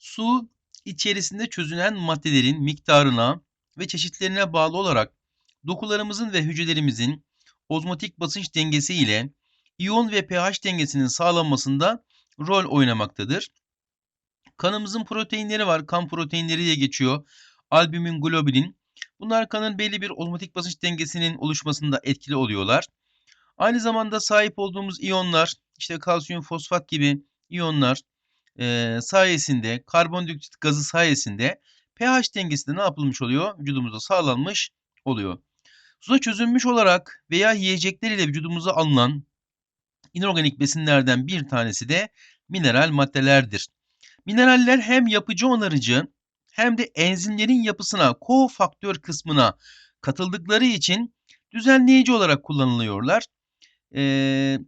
Su içerisinde çözünen maddelerin miktarına ve çeşitlerine bağlı olarak dokularımızın ve hücrelerimizin ozmotik basınç dengesi ile iyon ve pH dengesinin sağlanmasında rol oynamaktadır. Kanımızın proteinleri var. Kan proteinleri diye geçiyor. Albümin, globulin. Bunlar kanın belli bir ozmotik basınç dengesinin oluşmasında etkili oluyorlar. Aynı zamanda sahip olduğumuz iyonlar, işte kalsiyum fosfat gibi iyonlar e, sayesinde, karbondioksit gazı sayesinde pH dengesi de ne yapılmış oluyor? Vücudumuzda sağlanmış oluyor. Suda çözülmüş olarak veya yiyecekler ile vücudumuza alınan inorganik besinlerden bir tanesi de mineral maddelerdir. Mineraller hem yapıcı onarıcı hem de enzimlerin yapısına, kofaktör kısmına katıldıkları için düzenleyici olarak kullanılıyorlar. Ee,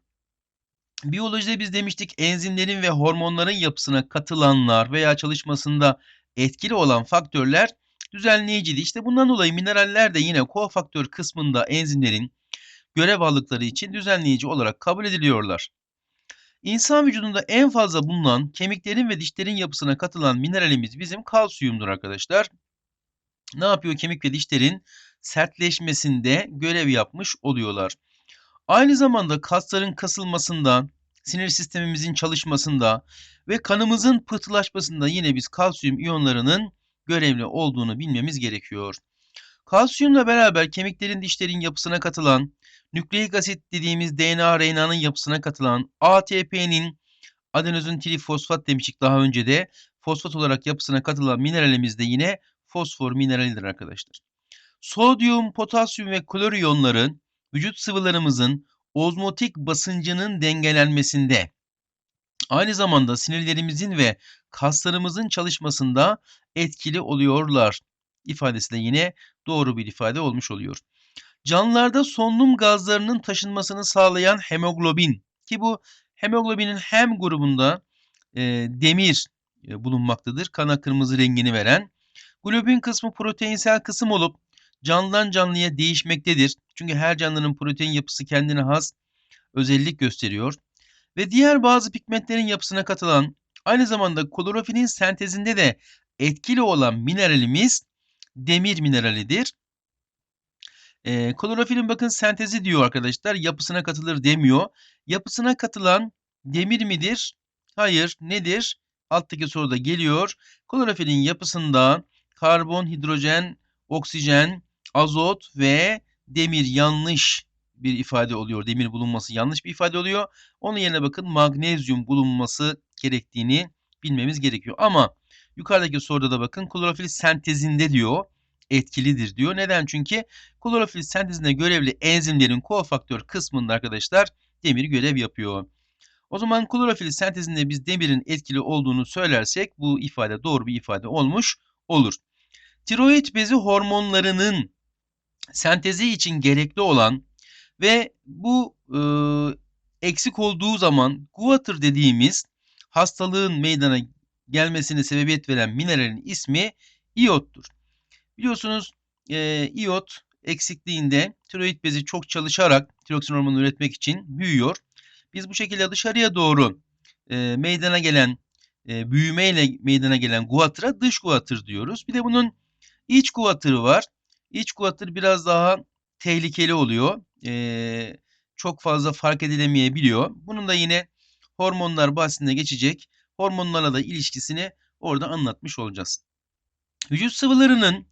biyolojide biz demiştik enzimlerin ve hormonların yapısına katılanlar veya çalışmasında etkili olan faktörler düzenleyiciydi. İşte bundan dolayı mineraller de yine kofaktör kısmında enzimlerin görev aldıkları için düzenleyici olarak kabul ediliyorlar. İnsan vücudunda en fazla bulunan kemiklerin ve dişlerin yapısına katılan mineralimiz bizim kalsiyumdur arkadaşlar. Ne yapıyor kemik ve dişlerin sertleşmesinde görev yapmış oluyorlar. Aynı zamanda kasların kasılmasında, sinir sistemimizin çalışmasında ve kanımızın pıhtılaşmasında yine biz kalsiyum iyonlarının görevli olduğunu bilmemiz gerekiyor. Kalsiyumla beraber kemiklerin dişlerin yapısına katılan, nükleik asit dediğimiz DNA RNA'nın yapısına katılan, ATP'nin adenozin trifosfat demiştik daha önce de fosfat olarak yapısına katılan mineralimiz de yine fosfor mineralidir arkadaşlar. Sodyum, potasyum ve klor iyonların vücut sıvılarımızın ozmotik basıncının dengelenmesinde, aynı zamanda sinirlerimizin ve kaslarımızın çalışmasında etkili oluyorlar. İfadesi de yine doğru bir ifade olmuş oluyor. Canlılarda solunum gazlarının taşınmasını sağlayan hemoglobin ki bu hemoglobinin hem grubunda e, demir e, bulunmaktadır. Kana kırmızı rengini veren. Globin kısmı proteinsel kısım olup canlıdan canlıya değişmektedir. Çünkü her canlının protein yapısı kendine has özellik gösteriyor. Ve diğer bazı pigmentlerin yapısına katılan aynı zamanda klorofilin sentezinde de etkili olan mineralimiz demir mineralidir. E, klorofilin bakın sentezi diyor arkadaşlar. Yapısına katılır demiyor. Yapısına katılan demir midir? Hayır. Nedir? Alttaki soruda geliyor. Klorofilin yapısında karbon, hidrojen, oksijen, azot ve demir yanlış bir ifade oluyor. Demir bulunması yanlış bir ifade oluyor. Onun yerine bakın magnezyum bulunması gerektiğini bilmemiz gerekiyor. Ama yukarıdaki soruda da bakın klorofil sentezinde diyor etkilidir diyor. Neden? Çünkü klorofil sentezinde görevli enzimlerin kofaktör kısmında arkadaşlar demir görev yapıyor. O zaman klorofil sentezinde biz demirin etkili olduğunu söylersek bu ifade doğru bir ifade olmuş olur. Tiroid bezi hormonlarının sentezi için gerekli olan ve bu e, eksik olduğu zaman guatr dediğimiz hastalığın meydana gelmesine sebebiyet veren mineralin ismi iyottur. Biliyorsunuz e, iyot eksikliğinde tiroid bezi çok çalışarak tiroksin hormonu üretmek için büyüyor. Biz bu şekilde dışarıya doğru e, meydana gelen e, büyümeyle meydana gelen guatıra dış guatır diyoruz. Bir de bunun iç guatırı var. İç guatır biraz daha tehlikeli oluyor. E, çok fazla fark edilemeyebiliyor. Bunun da yine hormonlar bahsinde geçecek. Hormonlarla da ilişkisini orada anlatmış olacağız. Vücut sıvılarının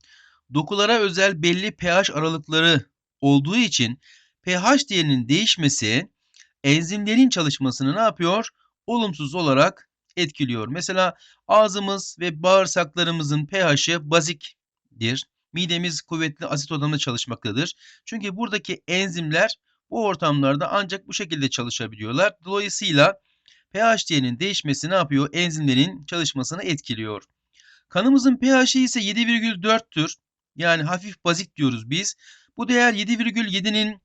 dokulara özel belli pH aralıkları olduğu için pH değerinin değişmesi enzimlerin çalışmasını ne yapıyor? Olumsuz olarak etkiliyor. Mesela ağzımız ve bağırsaklarımızın pH'i baziktir. Midemiz kuvvetli asit odamda çalışmaktadır. Çünkü buradaki enzimler bu ortamlarda ancak bu şekilde çalışabiliyorlar. Dolayısıyla pH değerinin değişmesi ne yapıyor? Enzimlerin çalışmasını etkiliyor. Kanımızın pH'i ise 7,4'tür. Yani hafif bazik diyoruz biz. Bu değer 7,7'nin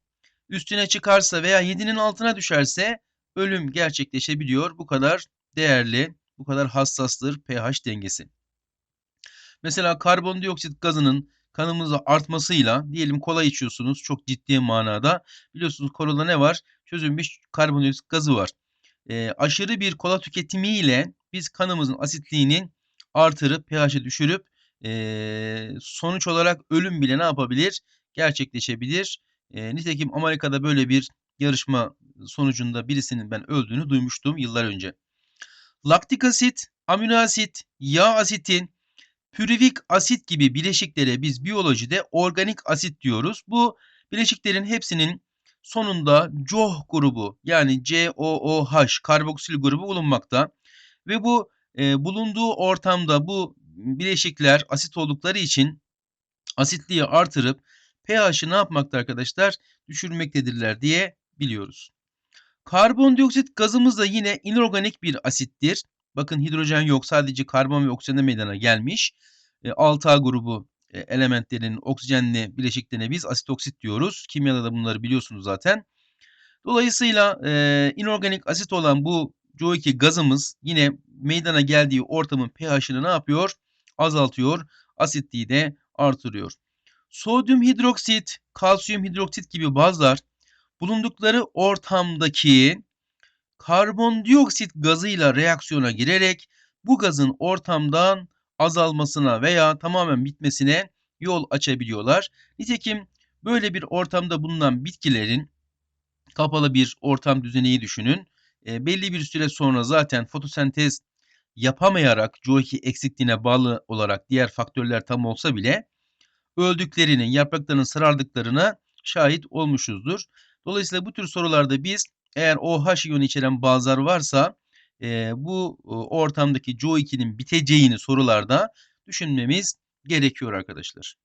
üstüne çıkarsa veya 7'nin altına düşerse ölüm gerçekleşebiliyor. Bu kadar değerli, bu kadar hassastır pH dengesi. Mesela karbondioksit gazının kanımızda artmasıyla diyelim kola içiyorsunuz çok ciddi manada. Biliyorsunuz kolada ne var? Çözülmüş karbondioksit gazı var. E, aşırı bir kola tüketimiyle biz kanımızın asitliğinin artırıp pH'i düşürüp eee, sonuç olarak ölüm bile ne yapabilir? Gerçekleşebilir. Eee, nitekim Amerika'da böyle bir yarışma sonucunda birisinin ben öldüğünü duymuştum yıllar önce. Laktik asit, amino asit, yağ asitin, pürivik asit gibi bileşiklere biz biyolojide organik asit diyoruz. Bu bileşiklerin hepsinin sonunda COH grubu yani COOH karboksil grubu bulunmakta. Ve bu e, bulunduğu ortamda bu bileşikler asit oldukları için asitliği artırıp pH'i ne yapmakta arkadaşlar? Düşürmektedirler diye biliyoruz. Karbondioksit gazımız da yine inorganik bir asittir. Bakın hidrojen yok sadece karbon ve oksijende meydana gelmiş. E, 6A grubu e, elementlerin oksijenli bileşiklerine biz asit oksit diyoruz. Kimyada da bunları biliyorsunuz zaten. Dolayısıyla e, inorganik asit olan bu CO2 gazımız yine meydana geldiği ortamın pH'ini ne yapıyor? Azaltıyor. Asitliği de artırıyor. Sodyum hidroksit, kalsiyum hidroksit gibi bazlar bulundukları ortamdaki karbondioksit gazıyla reaksiyona girerek bu gazın ortamdan azalmasına veya tamamen bitmesine yol açabiliyorlar. Nitekim böyle bir ortamda bulunan bitkilerin kapalı bir ortam düzeneyi düşünün. E, belli bir süre sonra zaten fotosentez yapamayarak CO2 eksikliğine bağlı olarak diğer faktörler tam olsa bile öldüklerini, yapraklarının sarardıklarına şahit olmuşuzdur. Dolayısıyla bu tür sorularda biz eğer OH iyonu içeren bazılar varsa e, bu e, ortamdaki CO2'nin biteceğini sorularda düşünmemiz gerekiyor arkadaşlar.